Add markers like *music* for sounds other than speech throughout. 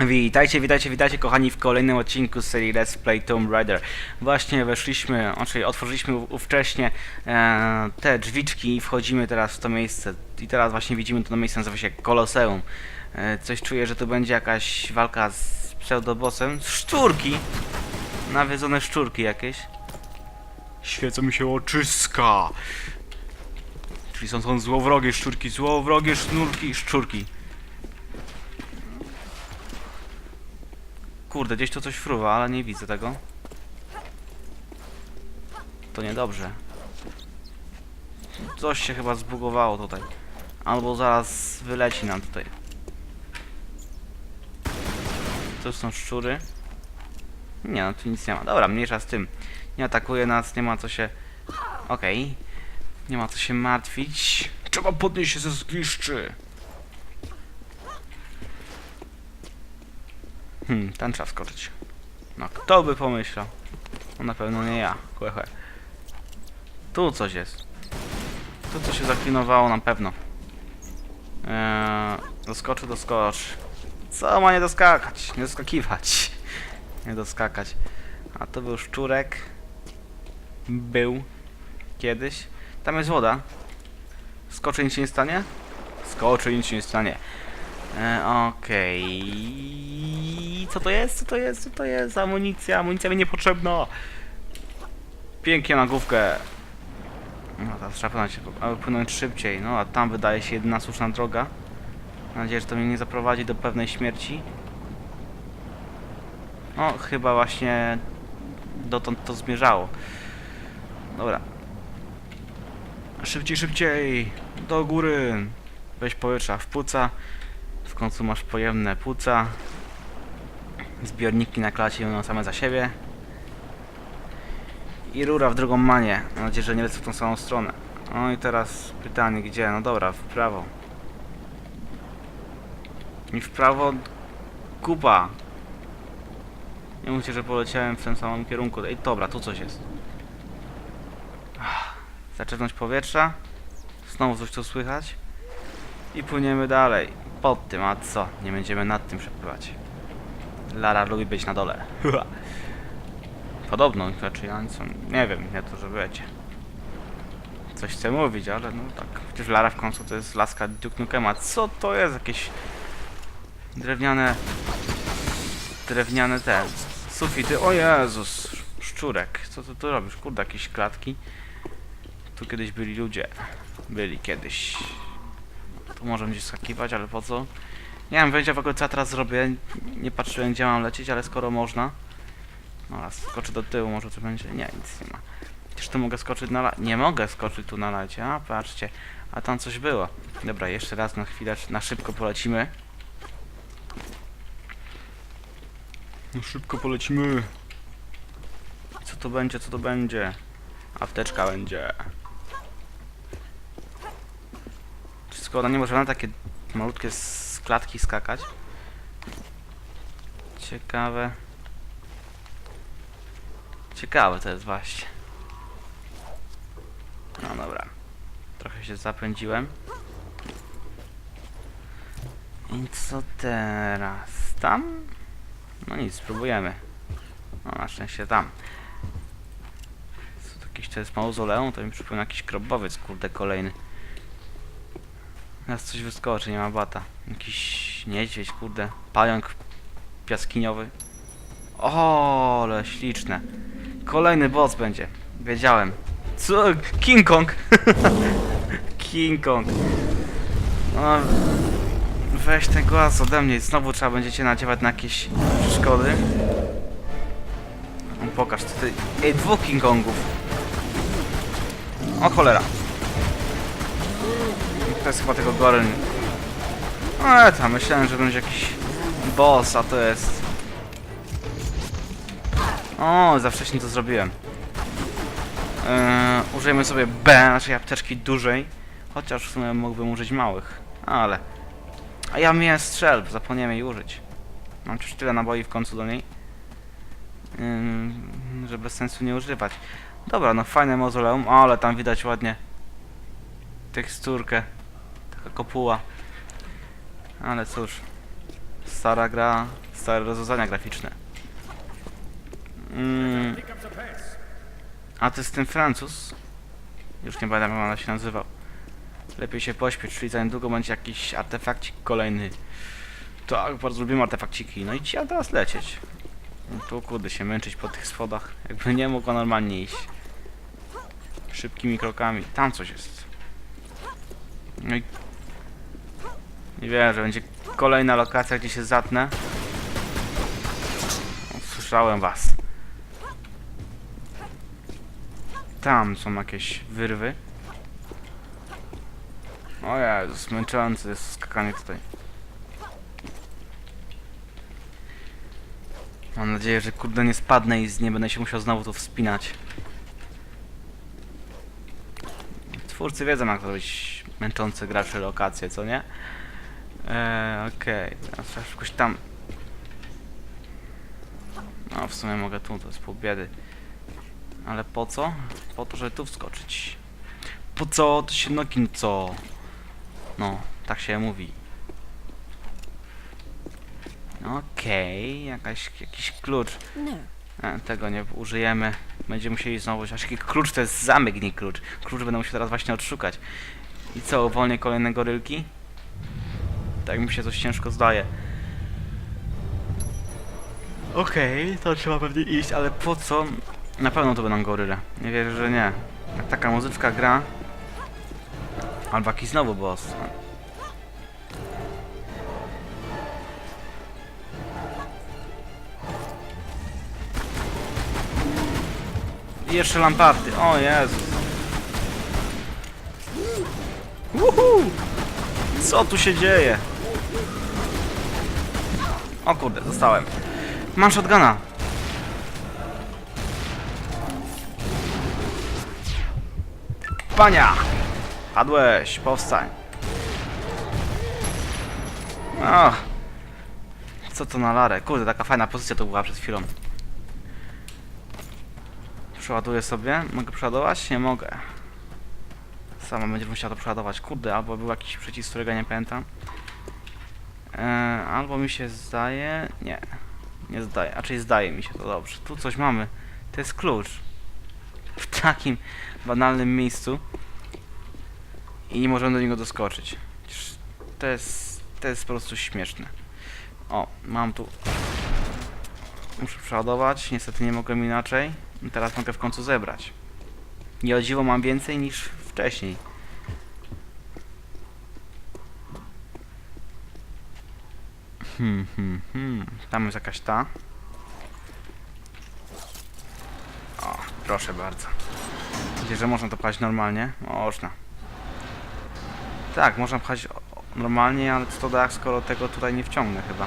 Witajcie, witajcie, witajcie kochani w kolejnym odcinku serii Let's Play Tomb Raider. Właśnie weszliśmy, czyli otworzyliśmy u- ówcześnie e, te drzwiczki i wchodzimy teraz w to miejsce. I teraz właśnie widzimy to miejsce, nazywa się Koloseum. E, coś czuję, że to będzie jakaś walka z pseudobossem. Szczurki! Nawiedzone szczurki jakieś. Świecą mi się oczyska! Czyli są, są złowrogie szczurki, złowrogie sznurki, szczurki. Kurde, gdzieś tu coś fruwa, ale nie widzę tego. To niedobrze. Coś się chyba zbugowało tutaj. Albo zaraz wyleci nam tutaj. Tu są szczury. Nie no, tu nic nie ma. Dobra, mniejsza z tym. Nie atakuje nas, nie ma co się... Okej. Nie ma co się martwić. Trzeba podnieść się ze zgliszczy. Hmm, tam trzeba wskoczyć. No, kto by pomyślał? No na pewno nie ja. Chłe, chłe. Tu coś jest. Tu coś się zaklinowało na pewno. Eee, doskoczy, doskocz. Co ma nie doskakać? Nie doskakiwać. *laughs* Nie doskakać. A to był szczurek. Był. Kiedyś. Tam jest woda. Skoczy, nic się nie stanie? Skoczy, nic się nie stanie. E, Okej. Co to jest? Co to jest? Co to jest? Amunicja. Amunicja mi niepotrzebna. Pięknie na główkę. No teraz trzeba płynąć, płynąć szybciej. No a tam wydaje się jedyna słuszna droga. Mam nadzieję, że to mnie nie zaprowadzi do pewnej śmierci. No, chyba właśnie dotąd to zmierzało. Dobra. Szybciej, szybciej! Do góry! Weź powietrza w płuca. W końcu masz pojemne płuca. Zbiorniki na klacie będą same za siebie. I rura w drugą manię. Mam nadzieję, że nie lecę w tą samą stronę. No i teraz pytanie, gdzie? No dobra, w prawo. I w prawo... Kupa! Nie mówcie, że poleciałem w tym samym kierunku. Ej, dobra, tu coś jest. Zaczerpnąć powietrza. Znowu coś tu słychać. I płyniemy dalej. Pod tym, a co? Nie będziemy nad tym przepływać. Lara lubi być na dole. Podobno, znaczy ja nie wiem, nie to, że wiecie. Coś chcę mówić, ale no tak. Przecież Lara w końcu to jest laska Duke Nukema. Co to jest? Jakieś drewniane... Drewniane te... Sufity. O Jezus! Szczurek. Co ty tu robisz? Kurde, jakieś klatki. Tu kiedyś byli ludzie. Byli kiedyś. Tu może gdzieś skakiwać, ale po co? Nie wiem, wiedział w ogóle co ja teraz zrobię. Nie patrzyłem gdzie mam lecieć, ale skoro można. No raz skoczę do tyłu, może to będzie. Nie, nic nie ma. Przecież tu mogę skoczyć na la... Nie mogę skoczyć tu na lacie, a patrzcie. A tam coś było. Dobra, jeszcze raz na chwilę, na szybko polecimy. No szybko polecimy. Co to będzie, co to będzie? Apteczka będzie. Wszystko ona nie może na takie malutkie klatki skakać. Ciekawe. Ciekawe to jest właśnie. No dobra. Trochę się zapędziłem. I co teraz? Tam? No nic, spróbujemy. No na szczęście tam. Co to jakiś to jest mauzoleum? To mi przypomina jakiś krobowiec, kurde, kolejny. Teraz coś wyskoczy, nie ma bata. Jakiś niedźwiedź, kurde. Pająk piaskiniowy. O, ale śliczne. Kolejny boss będzie. Wiedziałem. Co? King Kong! *laughs* King Kong. No, weź ten głaz ode mnie. Znowu trzeba będziecie nadziewać na jakieś przeszkody. Pokaż, co ty... Ej, dwóch King Kongów. O cholera. To jest chyba tego Goren. No tam, myślałem, że będzie jakiś boss, a to jest... O, za wcześnie to zrobiłem. Eee, użyjemy sobie B, naszej apteczki dużej. Chociaż w sumie mógłbym użyć małych. Ale... A ja miałem strzelb, zapomniałem jej użyć. Mam już tyle naboi w końcu do niej. Bez sensu nie używać. Dobra, no fajne mauzoleum, ale tam widać ładnie teksturkę. Kopuła. Ale cóż, stara gra stare rozwiązania graficzne. Mm. A to jest ten Francuz. Już nie pamiętam jak on się nazywał. Lepiej się pośpieć, czyli za niedługo będzie jakiś artefakcik kolejny. Tak, bardzo lubimy artefakciki. No i ja teraz lecieć. No tu kurde się męczyć po tych schodach. Jakby nie mogła normalnie iść. Szybkimi krokami. Tam coś jest. No i... Nie wiem, że będzie kolejna lokacja, gdzie się zatnę. Słyszałem was. Tam są jakieś wyrwy. O Jezus, męczące jest skakanie tutaj. Mam nadzieję, że kurde nie spadnę i nie będę się musiał znowu tu wspinać. Twórcy wiedzą jak zrobić męczące graczy lokacje, co nie? Eee, okej, teraz trzeba jakoś tam... No, w sumie mogę tu, to jest pół biedy. Ale po co? Po to, żeby tu wskoczyć. Po co? To się nogi, co? No, tak się mówi. Okej, jakaś, jakiś klucz. E, tego nie użyjemy. Będziemy musieli znowu... Aż jaki klucz to jest zamek, nie klucz. Klucz będę musiał teraz właśnie odszukać. I co, uwolnię kolejne gorylki? Tak mi się coś ciężko zdaje. Okej, to trzeba pewnie iść, ale po co? Na pewno to będą goryle. Nie wierzę, że nie. Jak taka muzyczka gra... Albo jakiś znowu boss. I jeszcze lamparty. O Jezus. Uhu! Co tu się dzieje? O kurde, dostałem. Mam shotguna. Pania! Padłeś, powstań. Ach. Co to na larę? Kurde, taka fajna pozycja to była przed chwilą. Przeładuję sobie. Mogę przeładować? Nie mogę. Sama będzie musiała to przeładować. Kurde, albo był jakiś przycisk, którego nie pamiętam. Eee, albo mi się zdaje... Nie. Nie zdaje. A czyli zdaje mi się to dobrze. Tu coś mamy. To jest klucz. W takim banalnym miejscu. I nie możemy do niego doskoczyć. To jest... To jest po prostu śmieszne. O, mam tu... Muszę przeładować. Niestety nie mogłem inaczej. I Teraz mogę w końcu zebrać. Nie o dziwo mam więcej niż wcześniej. Hmm, hmm, hmm. Tam jest jakaś ta. O, proszę bardzo. Widzicie, że można to pchać normalnie? Można. Tak, można pchać normalnie, ale co to da, skoro tego tutaj nie wciągnę chyba.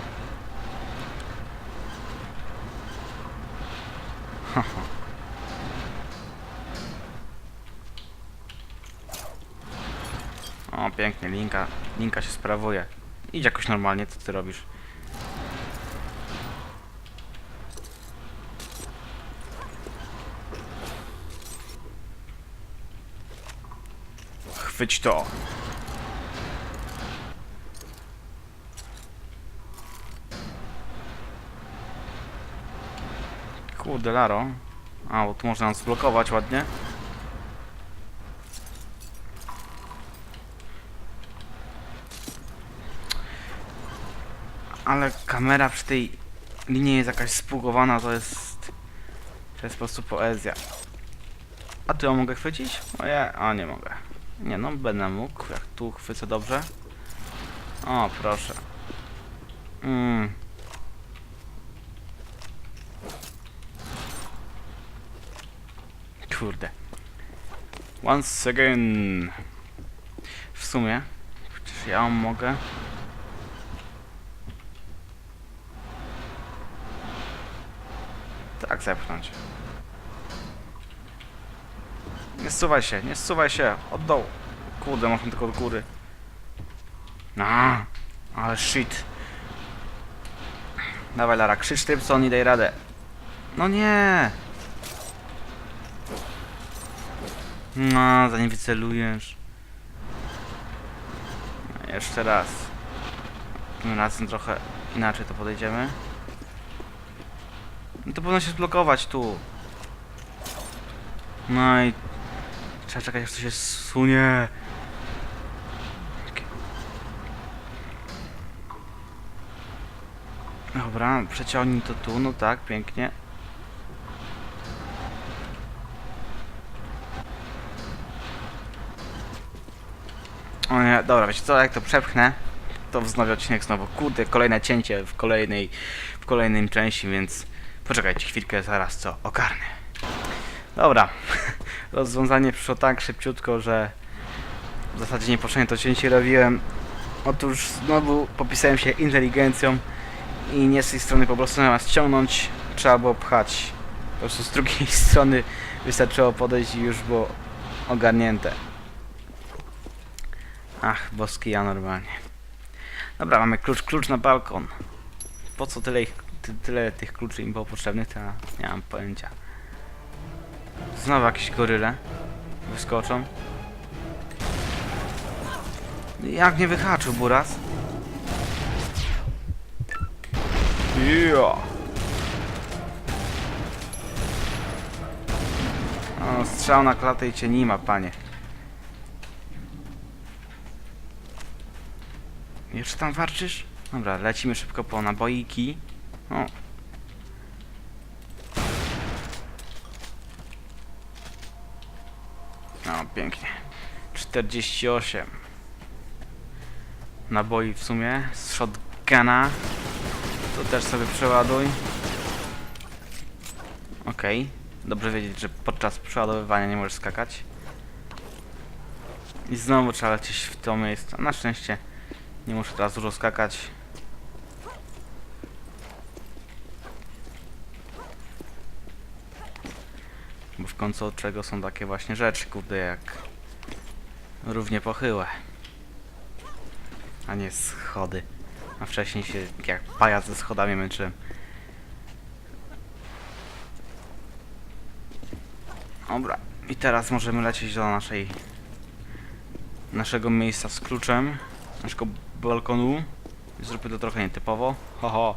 O, pięknie, linka, linka się sprawuje. Idź jakoś normalnie, co ty robisz? Chwyć to. Kurde. A, bo tu można nas zblokować ładnie. Ale kamera przy tej linii jest jakaś spugowana, to jest... To jest po prostu poezja. A tu ją mogę chwycić? O a nie mogę. Nie no, będę mógł, jak tu chwycę dobrze. O, proszę. Mm. Kurde. Once again. W sumie, przecież ja mogę. Tak zepchnąć. Nie zsuwaj się, nie zsuwaj się. Od dołu. Kurde, można tylko od góry. A, ale shit. Dawaj Lara, krzycz Trypson i daj radę. No nie. No, zanim wycelujesz. No, jeszcze raz. Tym razem trochę inaczej to podejdziemy. No to powinno się zblokować tu. No i... Trzeba czekać aż to się sunie. Dobra, przeciągnij to tu, no tak, pięknie. O nie, dobra, wiecie co, jak to przepchnę, to wznowię odcinek znowu. Kurde, kolejne cięcie w kolejnej, w kolejnej części, więc poczekajcie chwilkę, zaraz co ogarnę. Dobra, *laughs* rozwiązanie przyszło tak szybciutko, że w zasadzie niepotrzebnie to cięcie robiłem. Otóż znowu popisałem się inteligencją i nie z tej strony po prostu zamiast ściągnąć, trzeba było pchać. Po prostu z drugiej *laughs* strony wystarczyło podejść i już było ogarnięte. Ach, boski ja normalnie. Dobra, mamy klucz, klucz na balkon. Po co tyle, ich, ty, tyle tych kluczy im było potrzebnych, to ja nie mam pojęcia. Znowu jakieś goryle wyskoczą. Jak nie wyhaczył Buras? Yeah. O, strzał na klatę i cię nie ma, panie. Jeszcze tam warczysz? Dobra, lecimy szybko po naboiki. O. No, pięknie. 48. Naboi w sumie. Z shotguna. To też sobie przeładuj. Okej. Dobrze wiedzieć, że podczas przeładowywania nie możesz skakać. I znowu trzeba lecieć w to miejsce. Na szczęście nie muszę teraz dużo skakać. W końcu od czego są takie właśnie rzeczy, kurde, jak równie pochyłe. A nie schody. A wcześniej się jak pajac ze schodami męczyłem. Dobra. I teraz możemy lecieć do naszej naszego miejsca z kluczem. Naszego balkonu. Zróbmy to trochę nietypowo. Ho, ho.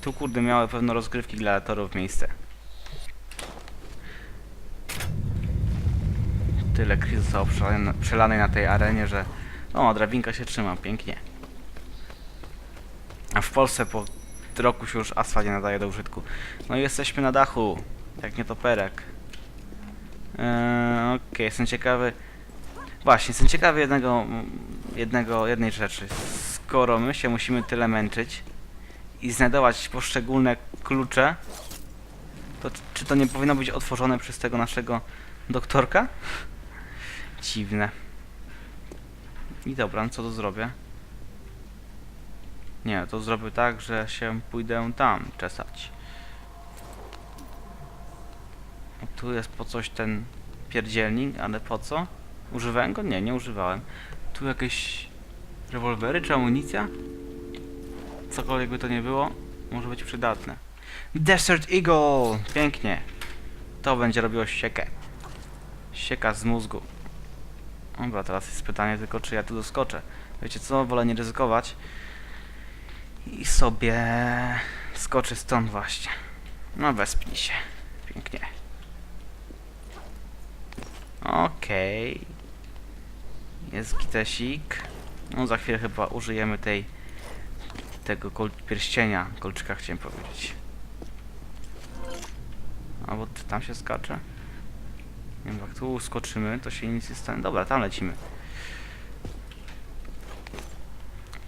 Tu kurde miały pewno rozgrywki gladiatorów miejsce. Tyle krwi zostało przelane- na tej arenie, że... O, drabinka się trzyma, pięknie. A w Polsce po roku się już asfalt nie nadaje do użytku. No i jesteśmy na dachu. Jak nie toperek. Eee, Okej, jestem ciekawy... Właśnie, jestem ciekawy jednego, jednego, jednej rzeczy. Skoro my się musimy tyle męczyć i znajdować poszczególne klucze, to czy to nie powinno być otworzone przez tego naszego doktorka? Dziwne. I dobra, no co to zrobię? Nie, to zrobię tak, że się pójdę tam czesać. Tu jest po coś ten pierdzielnik, ale po co? Używałem go? Nie, nie używałem. Tu jakieś rewolwery czy amunicja? Cokolwiek by to nie było, może być przydatne. Desert Eagle! Pięknie. To będzie robiło siekę. Sieka z mózgu. Dobra, teraz jest pytanie tylko, czy ja tu doskoczę. Wiecie co, wolę nie ryzykować. I sobie skoczę stąd właśnie. No, wespnij się. Pięknie. Okej. Jest gitesik. No za chwilę chyba użyjemy tej tego kol pierścienia, kolczyka chciałem powiedzieć. A bo tam się skacze? Nie wiem, jak tu skoczymy, to się nic nie stanie. Dobra, tam lecimy.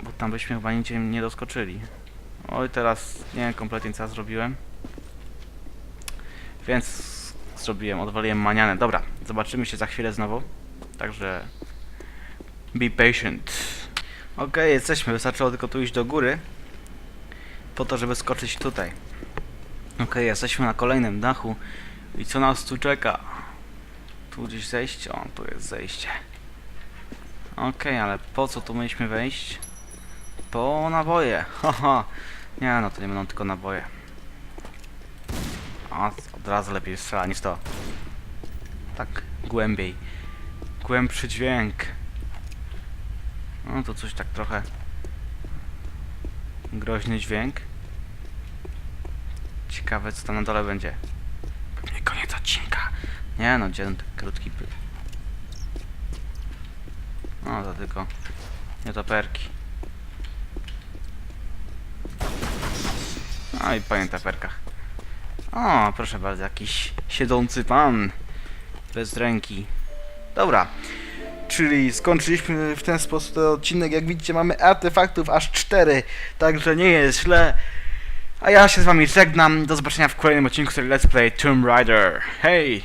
Bo tam byśmy chyba nigdzie nie doskoczyli. Oj, teraz nie wiem kompletnie co zrobiłem. Więc zrobiłem, odwaliłem manianę. Dobra, zobaczymy się za chwilę znowu. Także be patient. Okej, jesteśmy. Wystarczyło tylko tu iść do góry. Po to, żeby skoczyć tutaj. Okej, jesteśmy na kolejnym dachu. I co nas tu czeka? Tu gdzieś zejście? O, tu jest zejście. Okej, ale po co tu mieliśmy wejść? Po naboje. *laughs* Haha. Nie no, to nie będą tylko naboje. A, od razu lepiej strzela niż to. Tak, głębiej. Głębszy dźwięk. No to coś tak trochę... Groźny dźwięk. Ciekawe co tam na dole będzie. Nie no, gdzie ten krótki pyt. No to tylko nietoperki. No i po nietoperkach. O, proszę bardzo, jakiś siedzący pan. Bez ręki. Dobra. Czyli skończyliśmy w ten sposób ten odcinek. Jak widzicie, mamy artefaktów aż 4. Także nie jest źle. A ja się z wami żegnam. Do zobaczenia w kolejnym odcinku serii Let's Play Tomb Raider. Hej!